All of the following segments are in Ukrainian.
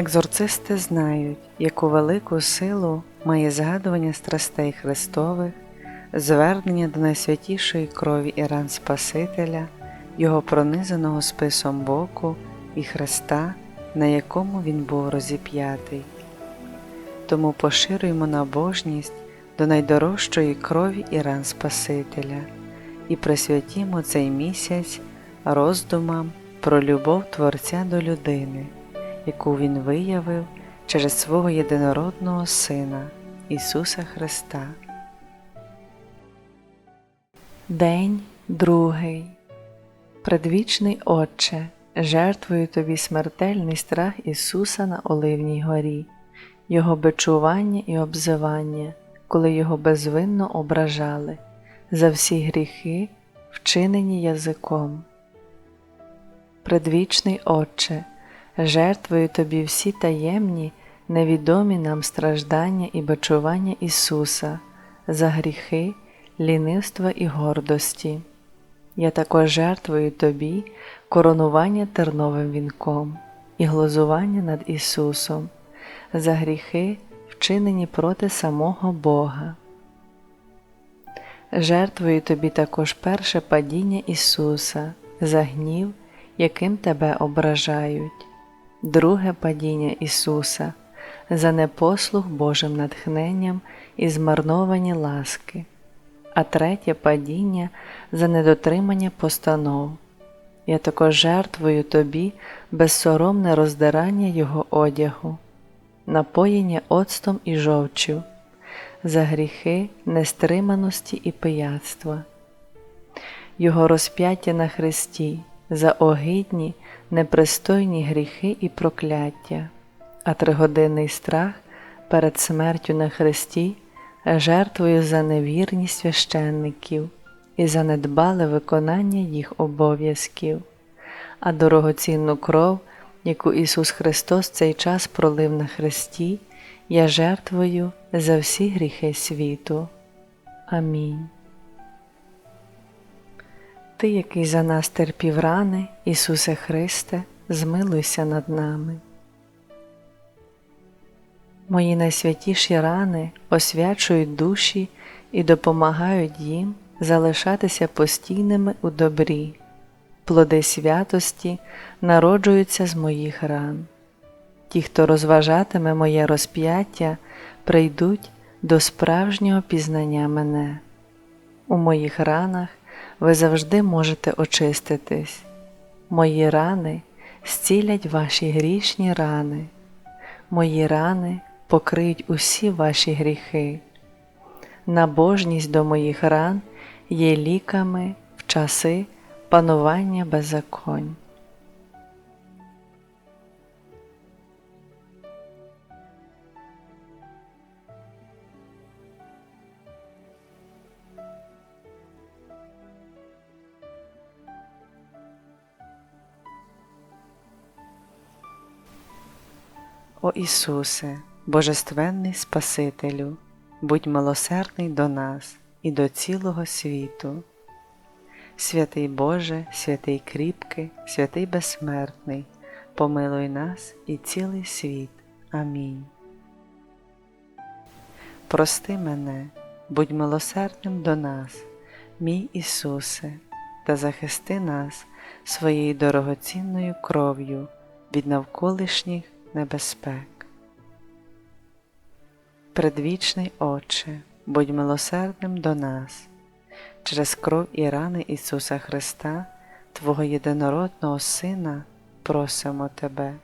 Екзорцисти знають, яку велику силу має згадування страстей Христових, звернення до найсвятішої крові і ран Спасителя, Його пронизаного списом боку і Христа, на якому Він був розіп'ятий. Тому поширюємо набожність до найдорожчої крові і ран Спасителя і присвятімо цей місяць роздумам про любов Творця до людини, яку Він виявив через свого єдинородного Сина Ісуса Христа. День другий. Предвічний Отче, жертвую Тобі смертельний страх Ісуса на Оливній горі, Його бичування і обзивання, коли Його безвинно ображали, за всі гріхи, вчинені язиком. Предвічний Отче, жертвую Тобі всі таємні, невідомі нам страждання і бичування Ісуса за гріхи, лінивства і гордості. Я також жертвую Тобі коронування терновим вінком і глузування над Ісусом за гріхи, вчинені проти самого Бога. Жертвую Тобі також перше падіння Ісуса за гнів, яким Тебе ображають, друге падіння Ісуса за непослух Божим натхненням і змарновані ласки, а третє падіння за недотримання постанов. Я також жертвую Тобі безсоромне роздирання Його одягу, напоєння оцтом і жовчю, за гріхи нестриманості і пияцтва, Його розп'яття на Христі, за огидні, непристойні гріхи і прокляття, а тригодинний страх перед смертю на Христі жертвою за невірність священників і за недбале виконання їх обов'язків, а дорогоцінну кров, яку Ісус Христос цей час пролив на Христі, я жертвую за всі гріхи світу. Амінь. Ти, який за нас терпів рани, Ісусе Христе, змилуйся над нами. Мої найсвятіші рани освячують душі і допомагають їм залишатися постійними у добрі, плоди святості народжуються з моїх ран. Ті, хто розважатиме моє розп'яття, прийдуть до справжнього пізнання мене. У моїх ранах ви завжди можете очиститись. Мої рани зцілять ваші грішні рани, мої рани покриють усі ваші гріхи. Набожність до моїх ран є ліками в часи панування беззаконь. О Ісусе, Божественний Спасителю, будь милосердний до нас і до цілого світу. Святий Боже, святий кріпкий, святий безсмертний, помилуй нас і цілий світ. Амінь. Прости мене, будь милосердним до нас, мій Ісусе, та захисти нас своєю дорогоцінною кров'ю від навколишніх небезпек. Предвічний Отче, будь милосердним до нас, через кров і рани Ісуса Христа, Твого єдинородного Сина, просимо Тебе,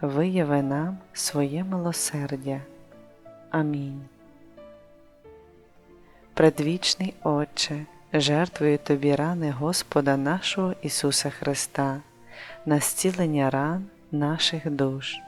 вияви нам своє милосердя. Амінь. Предвічний Отче, жертвую Тобі рани Господа нашого Ісуса Христа, на зцілення ран наших душ.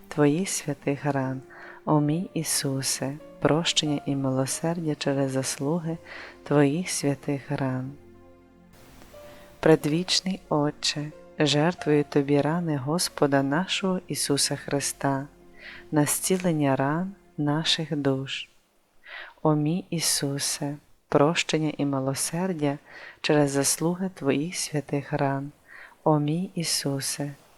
Твоїх святих ран. О мій Ісусе, прощення і милосердя через заслуги Твоїх святих ран. Предвічний Отче, жертвую Тобі рани Господа нашого Ісуса Христа, на зцілення ран наших душ. О мій Ісусе, прощення і милосердя через заслуги Твоїх святих ран. О мій Ісусе,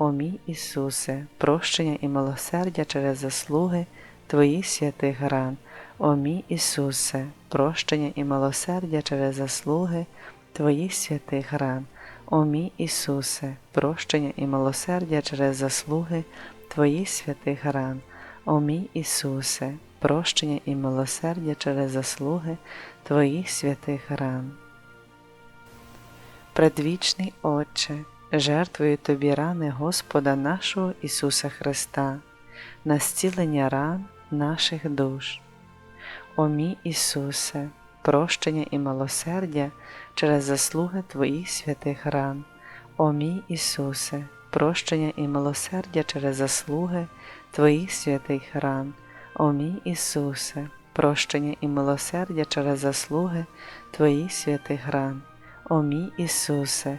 О мій Ісусе, прощення і милосердя через заслуги Твоїх святих ран. О мій Ісусе, прощення і милосердя через заслуги Твоїх святих ран. О мій Ісусе, прощення і милосердя через заслуги Твоїх святих ран. О мій Ісусе, прощення і милосердя через заслуги Твоїх святих ран. Предвічний Отче, жертвую Тобі рани Господа нашого Ісуса Христа, на зцілення ран наших душ. О мій Ісусе, прощення і милосердя через заслуги Твоїх святих ран. О мій Ісусе, прощення і милосердя через заслуги Твоїх святих ран. О мій Ісусе, прощення і милосердя через заслуги Твоїх святих ран. О мій Ісусе,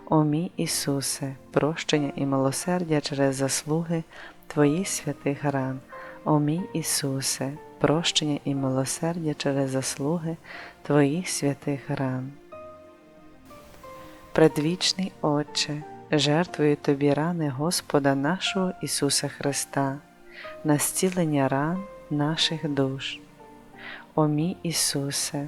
О мій Ісусе, прощення і милосердя через заслуги Твоїх святих ран. О мій Ісусе, прощення і милосердя через заслуги Твоїх святих ран. Предвічний Отче, жертвую Тобі рани Господа нашого Ісуса Христа, на зцілення ран наших душ. О мій Ісусе,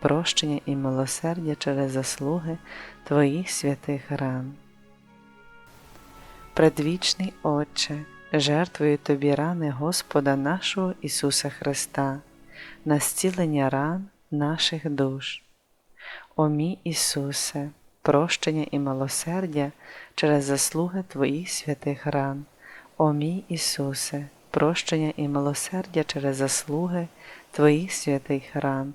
прощення і милосердя через заслуги Твоїх святих ран. Предвічний Отче, жертвую Тобі рани Господа нашого Ісуса Христа, на зцілення ран наших душ. О мій Ісусе, прощення і милосердя через заслуги Твоїх святих ран. О мій Ісусе, прощення і милосердя через заслуги Твоїх святих ран.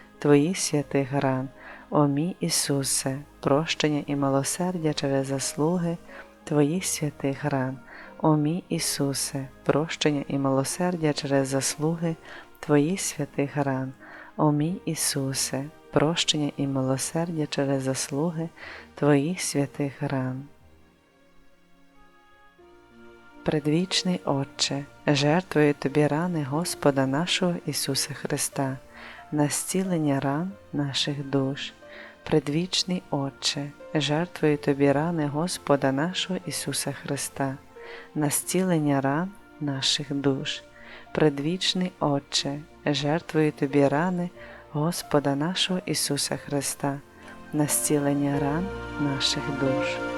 Твоїх святих ран. О мій Ісусе, прощення і милосердя через заслуги Твоїх святих ран. О мій Ісусе, прощення і милосердя через заслуги Твоїх святих ран. О мій Ісусе, прощення і милосердя через заслуги Твоїх святих ран. Предвічний Отче, жертвую Тобі рани Господа нашого Ісуса Христа, на зцілення ран наших душ. Предвічний Отче, жертвую Тобі рани Господа нашого Ісуса Христа, на зцілення ран наших душ. Предвічний Отче, жертвую Тобі рани Господа нашого Ісуса Христа, на зцілення ран наших душ.